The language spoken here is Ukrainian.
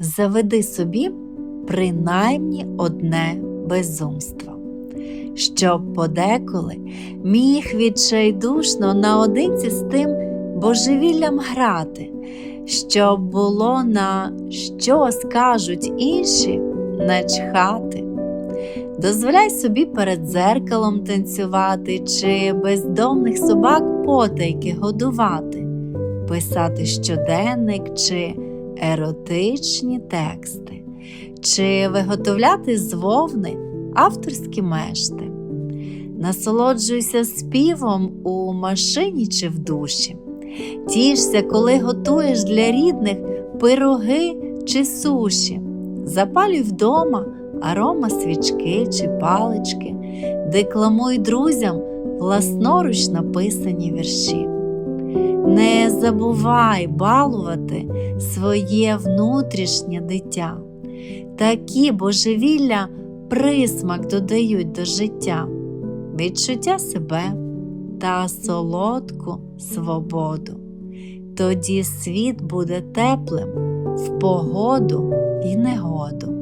заведи собі принаймні одне безумство, щоб подеколи міг відчайдушно наодинці з тим божевіллям грати, щоб було на що скажуть інші начхати. Дозволяй собі перед дзеркалом танцювати чи бездомних собак потайки годувати, писати щоденник чи еротичні тексти, чи виготовляти з вовни авторські мешти. Насолоджуйся співом у машині чи в душі. Тішся, коли готуєш для рідних пироги чи суші. Запалюй вдома арома свічки чи палички, декламуй друзям власноруч написані вірші. Забувай балувати своє внутрішнє дитя. Такі божевілля присмак додають до життя, відчуття себе та солодку свободу. Тоді світ буде теплим в погоду і негоду.